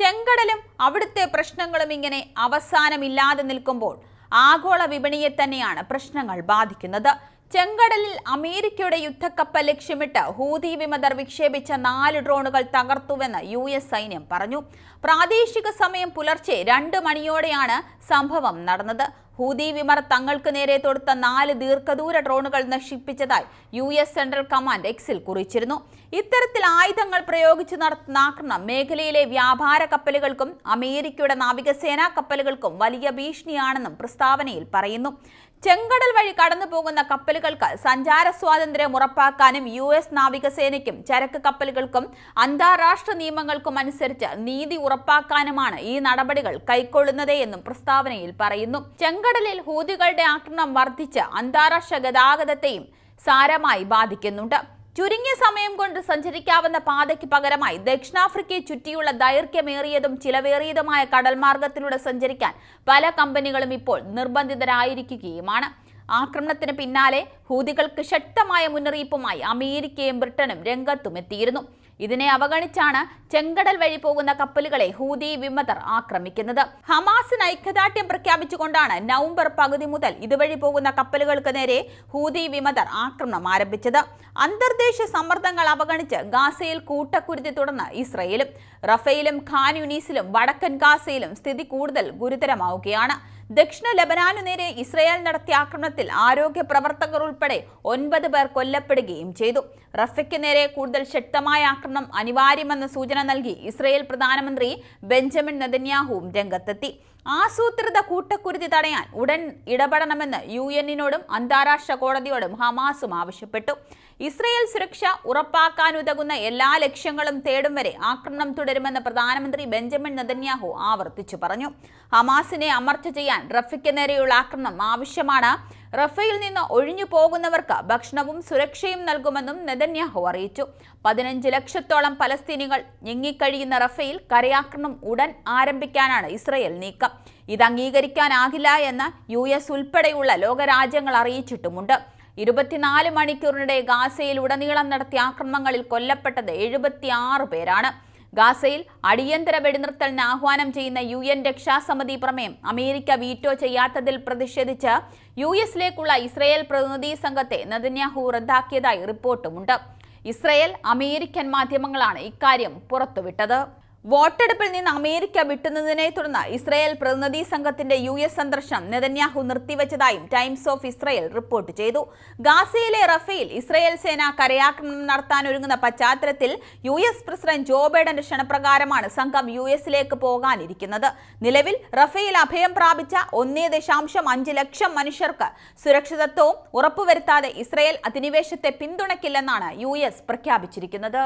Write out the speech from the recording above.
ചെങ്കടലും അവിടുത്തെ പ്രശ്നങ്ങളും ഇങ്ങനെ അവസാനമില്ലാതെ നിൽക്കുമ്പോൾ ആഗോള വിപണിയെ തന്നെയാണ് പ്രശ്നങ്ങൾ ബാധിക്കുന്നത്. ചെങ്കടലിൽ അമേരിക്കയുടെ യുദ്ധക്കപ്പൽ ലക്ഷ്യമിട്ട് ഹൂതി വിമതർ വിക്ഷേപിച്ച നാല് ഡ്രോണുകൾ തകർത്തുവെന്ന് യു എസ് സൈന്യം പറഞ്ഞു. പ്രാദേശിക സമയം പുലർച്ചെ രണ്ട് മണിയോടെയാണ് സംഭവം നടന്നത്. ഹൂതി വിമർ തങ്ങൾക്ക് നേരെ തൊടുത്ത നാല് ദീർഘദൂര ഡ്രോണുകൾ നശിപ്പിച്ചതായി യു എസ് സെൻട്രൽ കമാൻഡ് എക്സിൽ കുറിച്ചിരുന്നു. ഇത്തരത്തിൽ ആയുധങ്ങൾ പ്രയോഗിച്ചു നടത്തുന്ന ആക്രമണം മേഖലയിലെ വ്യാപാര കപ്പലുകൾക്കും അമേരിക്കയുടെ നാവികസേനാ കപ്പലുകൾക്കും വലിയ ഭീഷണിയാണെന്നും പ്രസ്താവനയിൽ പറയുന്നു. ചെങ്കടൽ വഴി കടന്നു പോകുന്ന കപ്പലുകൾക്ക് സഞ്ചാര സ്വാതന്ത്ര്യം ഉറപ്പാക്കാനും യു എസ് നാവികസേനയ്ക്കും ചരക്ക് കപ്പലുകൾക്കും അന്താരാഷ്ട്ര നിയമങ്ങൾക്കും അനുസരിച്ച് നീതി ഉറപ്പാക്കാനുമാണ് ഈ നടപടികൾ കൈക്കൊള്ളുന്നതെന്നും പ്രസ്താവനയിൽ പറയുന്നു. ചെങ്കടലിൽ ഹൂതികളുടെ ആക്രമണം വർദ്ധിച്ച് അന്താരാഷ്ട്ര ഗതാഗതത്തെയും സാരമായി ബാധിക്കുന്നുണ്ട്. ചുരുങ്ങിയ സമയം കൊണ്ട് സഞ്ചരിക്കാവുന്ന പാതയ്ക്ക് പകരമായി ദക്ഷിണാഫ്രിക്കയെ ചുറ്റിയുള്ള ദൈർഘ്യമേറിയതും ചിലവേറിയതുമായ കടൽ മാർഗത്തിലൂടെ സഞ്ചരിക്കാൻ പല കമ്പനികളും ഇപ്പോൾ നിർബന്ധിതരായിരിക്കുകയുമാണ്. ആക്രമണത്തിന് പിന്നാലെ ഹൂതികൾക്ക് ശക്തമായ മുന്നറിയിപ്പുമായി അമേരിക്കയും ബ്രിട്ടനും രംഗത്തും എത്തിയിരുന്നു ഇതിനെ അവഗണിച്ചാണ് ചെങ്കടൽ വഴി പോകുന്ന കപ്പലുകളെ ഹൂതി വിമതർ ആക്രമിക്കുന്നത്. ഹമാസിന് ഐക്യദാർഢ്യം പ്രഖ്യാപിച്ചുകൊണ്ടാണ് നവംബർ പകുതി മുതൽ ഇതുവഴി പോകുന്ന കപ്പലുകൾക്ക് നേരെ ഹൂതി വിമതർ ആക്രമണം ആരംഭിച്ചത്. അന്തർദേശ സമ്മർദ്ദങ്ങൾ അവഗണിച്ച് ഗാസയിൽ കൂട്ടക്കുരുതി തുടർന്ന് ഇസ്രയേലും റഫേലും ഖാൻ യുനീസിലും വടക്കൻ ഗാസയിലും സ്ഥിതി കൂടുതൽ ഗുരുതരമാവുകയാണ്. ദക്ഷിണ ലബനാനു നേരെ ഇസ്രയേൽ നടത്തിയ ആക്രമണത്തിൽ ആരോഗ്യ പ്രവർത്തകർ ഉൾപ്പെടെ ഒൻപത് പേർ കൊല്ലപ്പെടുകയും ചെയ്തു. റഫയ്ക്ക് നേരെ കൂടുതൽ ശക്തമായ ആക്രമണം അനിവാര്യമെന്ന സൂചന നൽകി ഇസ്രയേൽ പ്രധാനമന്ത്രി ബെഞ്ചമിൻ നെതന്യാഹുവും രംഗത്തെത്തി. ആസൂത്രിത കൂട്ടക്കുരുതി തടയാൻ ഉടൻ ഇടപെടണമെന്ന് യു എന്നിനോടും അന്താരാഷ്ട്ര കോടതിയോടും ഹമാസും ആവശ്യപ്പെട്ടു. ഇസ്രയേൽ സുരക്ഷ ഉറപ്പാക്കാനുതകുന്ന എല്ലാ ലക്ഷ്യങ്ങളും തേടും വരെ ആക്രമണം തുടരുമെന്ന് പ്രധാനമന്ത്രി ബെഞ്ചമിൻ നെതന്യാഹു ആവർത്തിച്ചു പറഞ്ഞു. ഹമാസിനെ അമർച്ച ചെയ്യാൻ റഫിക്ക് നേരെയുള്ള ആക്രമണം ആവശ്യമാണ്. റഫയിൽ നിന്ന് ഒഴിഞ്ഞു പോകുന്നവർക്ക് ഭക്ഷണവും സുരക്ഷയും നൽകുമെന്നും നെതന്യാഹു അറിയിച്ചു. പതിനഞ്ച് ലക്ഷത്തോളം പലസ്തീനികൾ ഞെങ്ങിക്കഴിയുന്ന റഫേൽ കരയാക്രമണം ഉടൻ ആരംഭിക്കാനാണ് ഇസ്രയേൽ നീക്കം. ഇത് അംഗീകരിക്കാനാകില്ല എന്ന് യു എസ് ഉൾപ്പെടെയുള്ള ലോകരാജ്യങ്ങൾ അറിയിച്ചിട്ടുമുണ്ട്. ഇരുപത്തിനാല് മണിക്കൂറിനിടെ ഗാസയിൽ ഉടനീളം നടത്തിയ ആക്രമണങ്ങളിൽ കൊല്ലപ്പെട്ടത് എഴുപത്തിയാറ് പേരാണ്. ഗാസയിൽ അടിയന്തര വെടിനിർത്തലിന് ആഹ്വാനം ചെയ്യുന്ന യു എൻ രക്ഷാസമിതി പ്രമേയം അമേരിക്ക വീറ്റോ ചെയ്യാത്തതിൽ പ്രതിഷേധിച്ച് യു എസിലേക്കുള്ള ഇസ്രയേൽ പ്രതിനിധി സംഘത്തെ നദന്യാഹു റദ്ദാക്കിയതായി റിപ്പോർട്ടുമുണ്ട്. ഇസ്രയേൽ അമേരിക്കൻ മാധ്യമങ്ങളാണ് ഇക്കാര്യം പുറത്തുവിട്ടത്. വോട്ടെടുപ്പിൽ നിന്ന് അമേരിക്ക വിട്ടുന്നതിനെ തുടർന്ന് ഇസ്രയേൽ പ്രതിനിധി സംഘത്തിന്റെ യു എസ് സന്ദർശനം നെതന്യാഹു നിർത്തിവെച്ചതായും ടൈംസ് ഓഫ് ഇസ്രയേൽ റിപ്പോർട്ട് ചെയ്തു. ഗാസയിലെ റഫേൽ ഇസ്രയേൽ സേന കരയാക്രമണം നടത്താൻ ഒരുങ്ങുന്ന പശ്ചാത്തലത്തിൽ യു എസ് പ്രസിഡന്റ് ജോ ബൈഡന്റെ ക്ഷണപ്രകാരമാണ് സംഘം യു എസിലേക്ക് പോകാനിരിക്കുന്നത്. നിലവിൽ റഫേൽ അഭയം പ്രാപിച്ച ഒന്നേ ദശാംശം അഞ്ച് ലക്ഷം മനുഷ്യർക്ക് സുരക്ഷിതത്വവും ഉറപ്പുവരുത്താതെ ഇസ്രയേൽ അധിനിവേശത്തെ പിന്തുണയ്ക്കില്ലെന്നാണ് യു എസ് പ്രഖ്യാപിച്ചിരിക്കുന്നത്.